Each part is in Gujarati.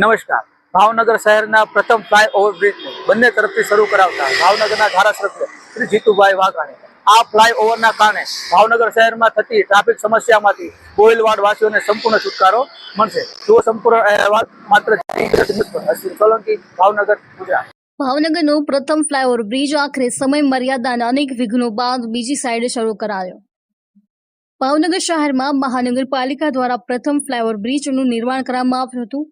નમસ્કાર. ભાવનગર શહેરના પ્રથમ ફ્લાય ઓવરબ્રિજ બંને તરફથી શરૂ કરાવતા ભાવનગરના ધારાસભ્ય શ્રી જીતુભાઈ વાઘાણી. આ ફ્લાય ઓવરના કારણે ભાવનગર શહેરમાં થતી ટ્રાફિક સમસ્યામાંથી વાસીઓને સંપૂર્ણ છુટકારો મળશે. જો સંપૂર્ણ અહેવાલ માત્ર સોલંકી, ભાવનગર, ગુજરાત. ભાવનગરનો પ્રથમ ફ્લાયઓવર બ્રિજ આખરે સમય મર્યાદાના અનેક વિઘ્નો બાદ બીજી સાઈડે શરૂ કરાયો. ભાવનગર શહેરમાં મહાનગરપાલિકા દ્વારા પ્રથમ ફ્લાયઓવર બ્રિજનું નિર્માણ કરવામાં આવ્યું હતું.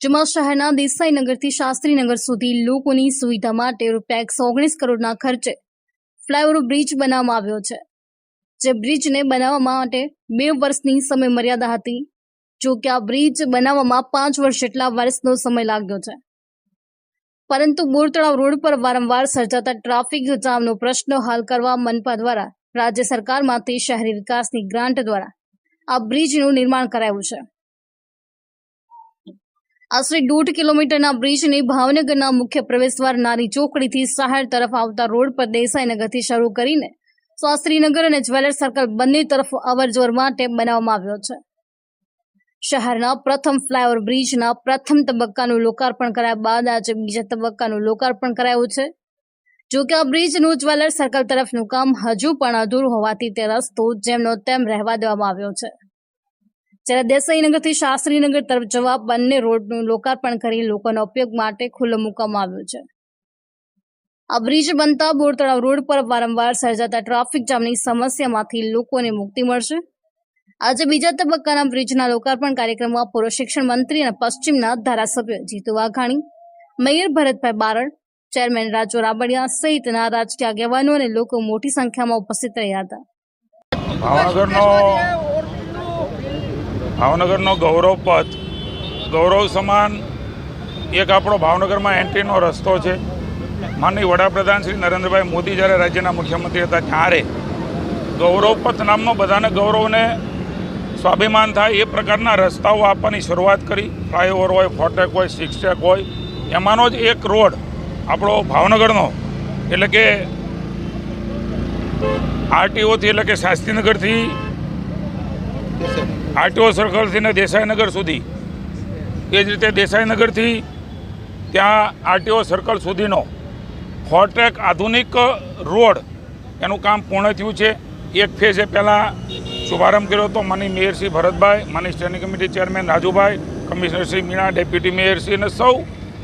જેમાં શહેરના દેસાઈનગરથી શાસ્ત્રીનગર સુધી લોકોની સુવિધા માટે રૂપિયા એકસો ઓગણીસ કરોડના ખર્ચે ફ્લાયઓવર બ્રિજ બનાવવામાં આવ્યો છે. જે બ્રિજને બનાવવા માટે બે વર્ષની સમય મર્યાદા હતી. જો કે આ બ્રિજ બનાવવામાં પાંચ વર્ષ જેટલા વર્ષનો સમય લાગ્યો છે. પરંતુ બોરતળાવ રોડ પર વારંવાર સર્જાતા ટ્રાફિક જામનો પ્રશ્ન હલ કરવા મનપા દ્વારા રાજ્ય સરકારમાંથી શહેરી વિકાસની ગ્રાન્ટ દ્વારા આ બ્રિજનું નિર્માણ કરાયું છે. આશરે દોઢ કિલોમીટરના બ્રિજને ભાવનગરના મુખ્ય પ્રવેશદ્વાર નાની ચોકડીથી શહેર તરફ આવતા રોડ પર દેસાઈનગરથી શરૂ કરીને શાસ્ત્રીનગર અને જ્વેલર સર્કલ બંને તરફ અવરજવર માટે બનાવવામાં આવ્યો છે. શહેરના પ્રથમ ફ્લાયઓવર બ્રિજના પ્રથમ તબક્કાનું લોકાર્પણ કરાયા બાદ આજે બીજા તબક્કાનું લોકાર્પણ કરાયું છે. જો કે આ બ્રિજનું જ્વેલર સર્કલ તરફનું કામ હજુ પણ અધૂરું હોવાથી તે રસ્તો જેમનો તેમ રહેવા દેવામાં આવ્યો છે. જ્યારે દેસાઈનગરથી શાસ્ત્રીનગર તરફ જવા બંને રોડનું લોકાર્પણ કરી લોકોના ઉપયોગ માટે ખુલ્લો મૂકવામાં આવ્યો છે. આ બ્રિજ બનતા બોર તળાવ રોડ પર વારંવાર સર્જાતા ટ્રાફિક જામની સમસ્યામાંથી લોકોને મુક્તિ મળશે. આજે બીજા તબક્કાના બ્રિજના લોકાર્પણ કાર્યક્રમમાં પૂર્વ શિક્ષણ મંત્રી અને પશ્ચિમના ધારાસભ્ય જીતુ વાઘાણી, મેયર ભરતભાઈ બારડ, ચેરમેન રાજુ રાબડિયા સહિતના રાજકીય આગેવાનો અને લોકો મોટી સંખ્યામાં ઉપસ્થિત રહ્યા હતા. ભાવનગરનો ગૌરવ પથ, ગૌરવ સમાન એક આપણો ભાવનગરમાં એન્ટ્રીનો રસ્તો છે. માનનીય વડાપ્રધાન શ્રી નરેન્દ્રભાઈ મોદી જ્યારે રાજ્યના મુખ્યમંત્રી હતા ત્યારે ગૌરવ પથ નામનો બધાને ગૌરવને સ્વાભિમાન થાય એ પ્રકારના રસ્તાઓ આપવાની શરૂઆત કરી. ફ્લાયઓવર હોય ફોટેક હોય, સિક્સટેક હોય, એમાંનો જ એક રોડ આપણો ભાવનગરનો, એટલે કે આરટીઓથી, એટલે કે શાસ્ત્રીનગરથી આરટીઓ સર્કલથી ને દેસાઈનગર સુધી. એ જ રીતે દેસાઈનગરથી ત્યાં આરટીઓ સર્કલ સુધીનો ફોટેક આધુનિક રોડ એનું કામ પૂર્ણ થયું છે. એક ફેઝે પહેલાં શુભારંભ કર્યો હતો માની મેયરશ્રી ભરતભાઈ માની standing committee chairman Rajubhai commissioner Shri Meena deputy મેયરશ્રી અને સૌ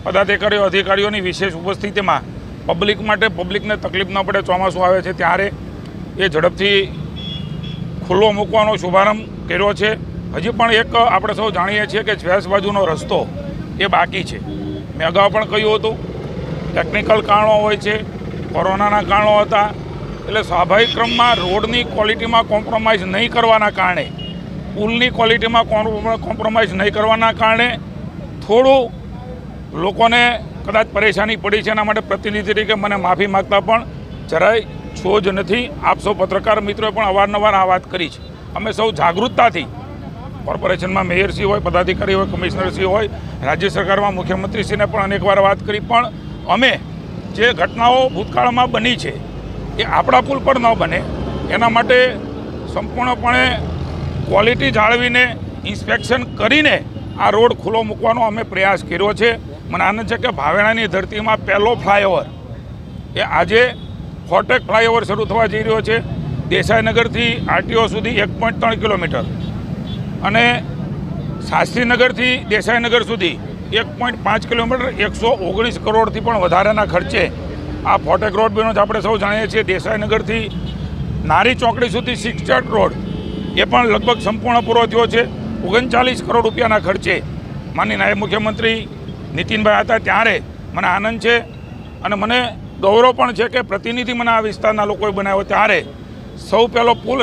પદાધિકારીઓ, અધિકારીઓની વિશેષ ઉપસ્થિતિમાં પબ્લિક માટે પબ્લિકને તકલીફ ન પડે ચોમાસું આવે છે ત્યારે એ ઝડપથી ખુલ્લો મૂકવાનો શુભારંભ કર્યો છે. હજી પણ એક આપણે સૌ જાણીએ છીએ કે શ્વેસ બાજુનો રસ્તો એ બાકી છે. મેં અગાઉ પણ કહ્યું હતું ટેકનિકલ કારણો હોય છે, કોરોનાના કારણો હતા. એટલે સ્વાભાવિક ક્રમમાં રોડની ક્વોલિટીમાં કોમ્પ્રોમાઇઝ નહીં કરવાના કારણે, પુલની ક્વોલિટીમાં કોમ્પ્રોમાઇઝ નહીં કરવાના કારણે થોડું લોકોને કદાચ પરેશાની પડી છે. એના માટે પ્રતિનિધિ તરીકે મને માફી માગતા પણ જરાય છો જ નથી. આપ સૌ પત્રકાર મિત્રોએ પણ અવારનવાર આ વાત કરી છે. અમે સૌ જાગૃતતાથી કોર્પોરેશનમાં મેયરશ્રી હોય, પદાધિકારી હોય કમિશનરશ્રી હોય, રાજ્ય સરકારમાં મુખ્યમંત્રીશ્રીને પણ અનેકવાર વાત કરી. પણ અમે જે ઘટનાઓ ભૂતકાળમાં બની છે, એ આપણા પુલ પર ન બને. એના માટે સંપૂર્ણપણે ક્વોલિટી જાળવીને ઇન્સ્પેક્શન કરીને આ રોડ ખુલ્લો મૂકવાનો અમે પ્રયાસ કર્યો છે. મને આનંદ છે કે ભાવેણાની ધરતીમાં પહેલો ફ્લાયઓવર એ આજે ફોટેક ફ્લાયઓવર શરૂ થવા જઈ રહ્યો છે. દેસાઈનગરથી આરટીઓ સુધી એક પોઈન્ટ ત્રણ કિલોમીટર. અને શાસ્ત્રીનગરથી દેસાઈનગર સુધી એક પોઈન્ટ પાંચ કિલોમીટર એકસો ઓગણીસ કરોડથી પણ વધારાના ખર્ચે આ ફોટેક રોડ બેનો જ આપણે સૌ જાણીએ છીએ દેસાઈનગરથી નારી ચોકડી સુધી સિક્સટ રોડ એ પણ લગભગ સંપૂર્ણ પૂરો થયો છે. ઓગણચાલીસ કરોડ રૂપિયાના ખર્ચે માની નાયબ મુખ્યમંત્રી નીતિનભાઈ હતા ત્યારે મને આનંદ છે અને મને ગૌરવ પણ છે કે પ્રતિનિધિ મને આ વિસ્તારના લોકોએ બનાવ્યો. ત્યારે સૌ પહેલો પુલ